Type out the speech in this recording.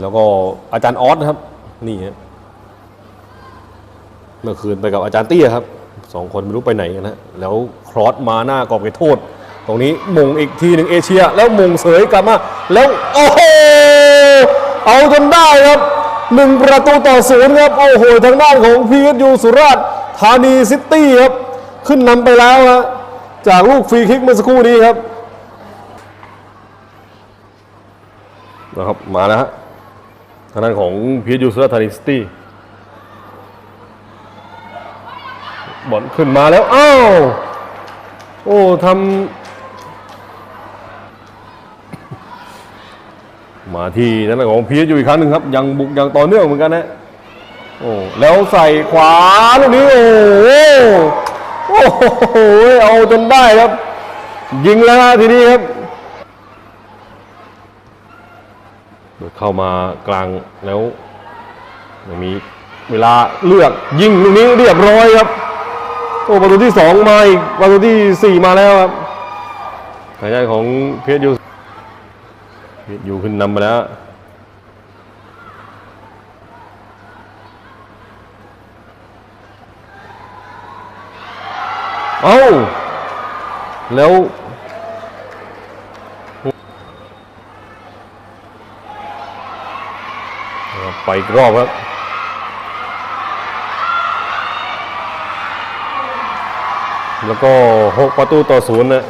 แล้วก็อาจารย์ออสนะครับ นี่ฮะเมื่อคืนไปกับอาจารย์เตี้ยครับสองคนไม่รู้ไปไหนกันนะแล้วครอสมาหน้ากรอบเขตโทษ ตรงนี้มงอีกทีหนึ่งเอเชีย แล้วมงเสยกลับมา แล้วโอ้โหเอาจนได้ครับหนึ่งประตูต่อศูนย์ครับโอ้โหทางด้านของพีเอสยูสุราษฎร์ธานีซิตี้ครับ ขึ้นนำไปแล้วฮะจากลูกฟรีคิกเมื่อสักครู่นี้ครับนะครับมาแล้วฮะ ทางด้านของพีเอสยูสุราธานีซิตี้บอลขึ้นมาแล้ว อ้าว โอ้ทำมาที่นั่นแหละของพีเอยูอีกครั้งหนึ่งครับ ยังบุกยังต่อเนื่องเหมือนกันนะโอ้แล้วใส่ขวาลูกนี้ โอ้โหโอ้โหเอาจนได้ครับ ยิงแล้วฮะทีนี้ครับ เข้ามากลางแล้วมีเวลาเลือกยิงลูกนี้เรียบร้อยครับโอ้ประตูที่สองมาอีกประตูที่สี่มาแล้วครับทางด้านของเพชรยูเพชรยูขึ้นนำมาแล้วเอ้าแล้ว ไปอีกรอบครับแล้วก็ 6 ประตูต่อศูนย์นะ